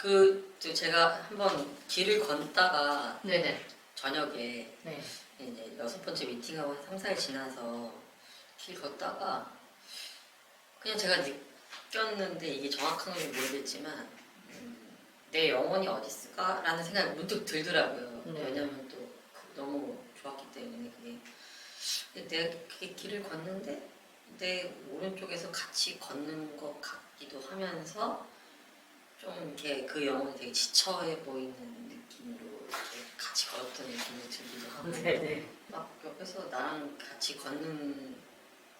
그, 저 제가 한번 길을 걷다가 네네. 저녁에 네. 이제 여섯 번째 미팅하고 한 3, 4일 지나서 길 걷다가 그냥 제가 느꼈는데 이게 정확한 건지 모르겠지만 음, 내 영혼이 어디 있을까라는 생각이 문득 들더라고요. 네. 왜냐면 또 그- 너무 좋았기 때문에 그게 근데 내가 그게 길을 걷는데 내 오른쪽에서 같이 걷는 것 같기도 하면서 좀 이렇게 그 영혼이 되게 지쳐해 보이는 느낌으로 이렇게 같이 걸었던 느낌이 들기도 하고 네네. 막 옆에서 나랑 같이 걷는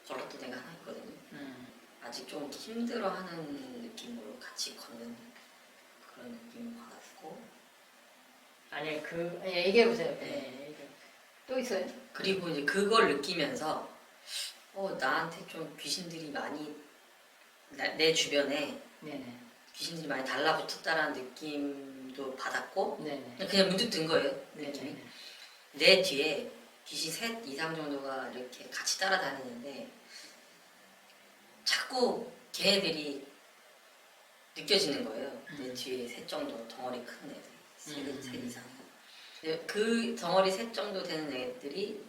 걸었던 애가 하나 있거든요. 음. 아직 좀 힘들어하는 느낌으로 같이 걷는 그런 느낌을 받았고 아니 그 예, 얘기해 보세요. 네. 네. 얘기해. 또 있어요? 그리고 이제 그걸 느끼면서 어 나한테 좀 귀신들이 많이 나- 내 주변에 네네. 귀신들이 많이 달라붙었다라는 느낌도 받았고 네네. 그냥 문득 든 거예요 느낌이 네네. 내 뒤에 귀신 셋 이상 정도가 이렇게 같이 따라다니는데 자꾸 걔네들이 느껴지는 거예요. 내 음. 뒤에 셋 정도 덩어리 큰 애들, 셋, 음. 셋 이상. 근데 그 덩어리 셋 정도 되는 애들이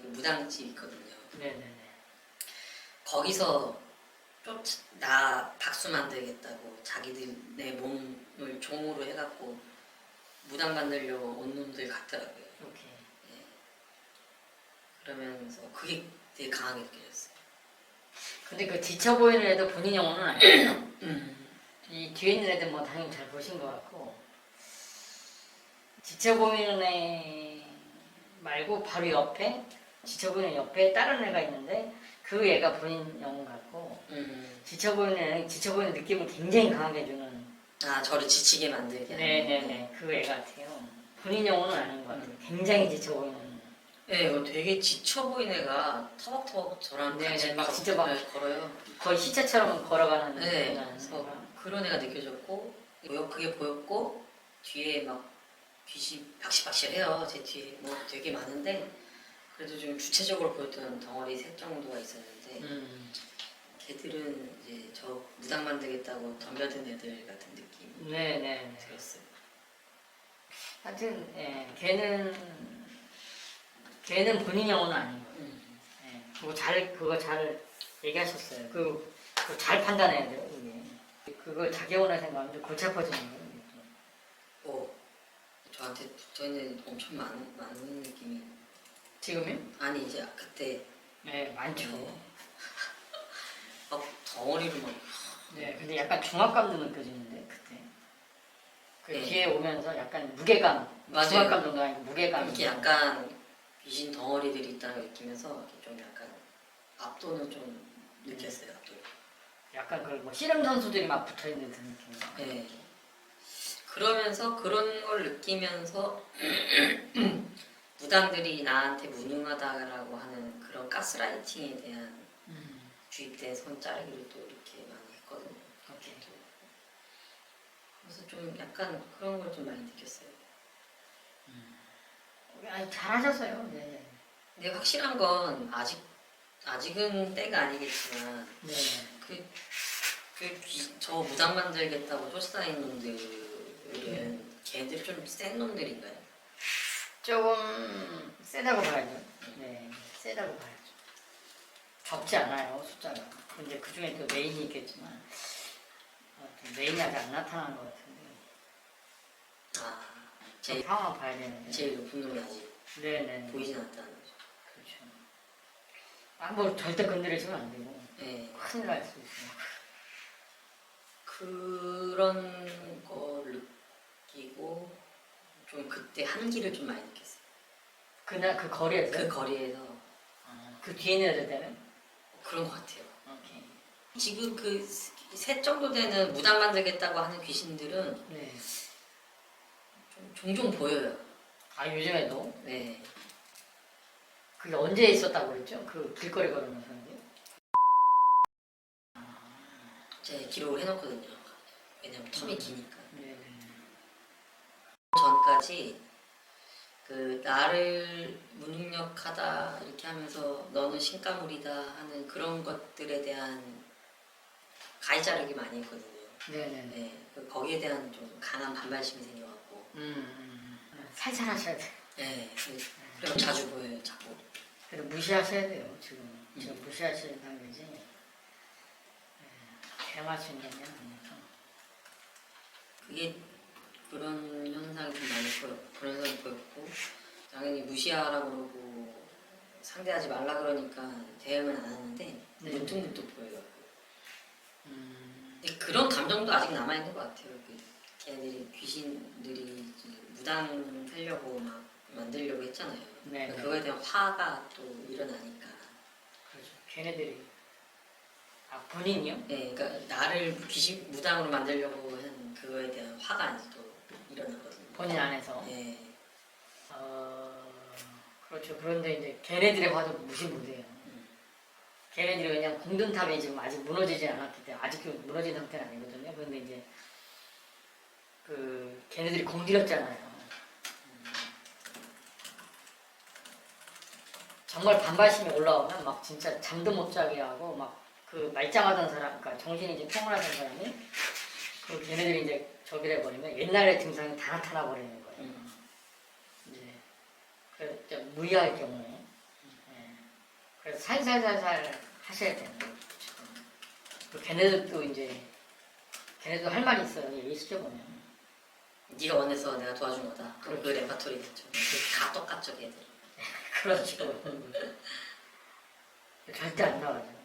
무당집 있거든요. 네네네. 거기서 쫓, 나 박수 만들겠다고 자기들 내 몸을 종으로 해갖고 무당 만들려고 온 놈들 같더라고요. 오케이. 그러면서 그게 되게 강하게 느껴졌어요. 근데 그 지쳐 보이는 애도 본인 영혼은 아니에요. 음. 이 뒤에 있는 애들 뭐 당연히 잘 보신 것 같고 지쳐 보이는 애 말고 바로 옆에 지쳐 보이는 옆에 다른 애가 있는데 그 애가 본인 영혼 같고 음. 지쳐 보이는 지쳐 보이는 느낌을 굉장히 강하게 주는 아 저를 지치게 만들게 하는. 네네네 그 애 같아요. 본인 영혼은 아닌 것 같아요. 굉장히 지쳐 보이는. 네, 이거 되게 지쳐 보인 애가 터벅터벅 저랑 네, 같이 네, 막 걷- 진짜 막- 네, 걸어요. 거의 시체처럼 걸어가는 네, 그런 그래서 애가. 그런 애가 느껴졌고 보여 그게 보였고 뒤에 막 귀신 박시박시해요. 제 뒤에 뭐 되게 많은데 그래도 좀 주체적으로 보였던 덩어리 셋 정도가 있었는데 음. 걔들은 이제 저 무당 만들겠다고 덤벼든 애들 같은 느낌 네네. 들었어요. 하여튼 예, 걔는 걔는 본인 영혼은 아닌 거예요. 음. 예, 그거 잘 그거 잘 얘기하셨어요. 그, 그거 잘 판단해야 돼요. 그게. 그걸 자기 영혼을 생각하면 좀 골치 아파지는 거예요. 어, 저한테 붙어있는 엄청 많은, 많은 느낌이 지금요? 아니 이제 그때 네 많죠. 막 덩어리로 막 네, 근데 약간 중압감도 느껴지는데 그때. 그 네. 뒤에 오면서 약간 무게감, 맞아요. 중압감 정도 아니고 무게감. 이렇게 약간 귀신 덩어리들이 있다는 걸 느끼면서 이렇게 좀 약간 압도는 좀 느꼈어요 압도. 약간 그뭐 씨름 선수들이 막 붙어 있는 그 느낌. 네. 그러면서 그런 걸 느끼면서 무당들이 나한테 무능하다라고 하는 그런 가스라이팅에 대한 음. 주입된 손자르기를 또 이렇게 많이 했거든요. 오케이. 그래서 좀 약간 그런 걸 좀 많이 느꼈어요. 아니 잘하셨어요. 네. 근데 확실한 건 아직 아직은 때가 아니겠지만 네. 그, 그, 기- 저 무당 만들겠다고 쫓아다니는 놈들은 걔들 좀 센 놈들인가요? 조금 세다고 봐야죠. 네, 세다고 봐야죠. 적지 않아요 숫자가. 근데 그 중에 또 메인이 있겠지만 메인이 아직 안 나타난 것 같은데. 아, 제 상황 봐야 되는데. 제일 높은 놈이 아직 네네. 보이진 않다는 거죠. 그렇죠. 아뭐 절대 건드리시면 안 되고 네, 큰일 날 수 있어요. 그런 걸 느끼고 좀 그때 한기를 좀 많이 느꼈어요. 그날 그 거리에서 그 거리에서 아, 그 뒤에 있는 애들 그런 것 같아요. 지금 그 셋 정도 되는 무당 만들겠다고 하는 귀신들은 네. 좀 종종 보여요. 아 요즘에도 네. 그게 언제 있었다고 그랬죠? 그 길거리 걸으면서 이제? 제 기록을 해놓거든요. 왜냐면 텀이 기니까. 네네. 전까지 그 나를 무능력하다 이렇게 하면서 너는 신가물이다 하는 그런 것들에 대한 자르기 많이 했거든요. 네네네. 네, 그 거기에 대한 좀 강한 반발심이 생겨갖고 음, 음, 음. 살살 하셔야 돼요. 네, 그- 그리고 자주 보여요 자꾸 그리고 무시하셔야 돼요. 지금 지금 무시하시는 단계지. 네. 대마신 게 아니라서. 그게 그런 현상이 좀 많이 보여 그런 현상이 보였고 당연히 무시하라고 그러고 상대하지 말라 그러니까 대응은 안 하는데 네. 문득문득 보여요. 음, 근데 그런 감정도 아직 남아 있는 것 같아요. 그 걔네들이 귀신들이 무당 하려고 막 만들려고 했잖아요. 네, 네. 그거에 대한 화가 또 일어나니까. 그렇죠. 걔네들이 아 본인이요? 네, 그러니까 나를 귀신 무당으로 만들려고 한 그거에 대한 화가 또 일어나거든요. 본인 안에서. 네, 어, 그렇죠. 그런데 이제 걔네들의 화도 무시 못해요. 음. 걔네들이 그냥 공든탑이 지금 아직 무너지지 않았기 때문에 아직도 무너진 상태는 아니거든요. 그런데 이제 그 걔네들이 공들였잖아요. 정말 반발심이 올라오면 막 진짜 잠도 못 자게 하고 막 그 말짱하던 사람, 그러니까 정신이 이제 평온하던 사람이 그 걔네들이 이제 저기를 해버리면 옛날의 증상이 다 나타나 버리는 거예요. 음. 이제 그래서 좀 무리할 경우에 예. 그래서 살살살살 하셔야 되는 거죠. 그 걔네들도 이제 걔네도 할 말이 있어요. 예수죠 보면. 네가 원해서 내가 도와준 거다. 그럼 그 그렇죠. 레파토리 됐죠. 다 똑같죠, 걔들. 그렇죠. 절대 안 나와요.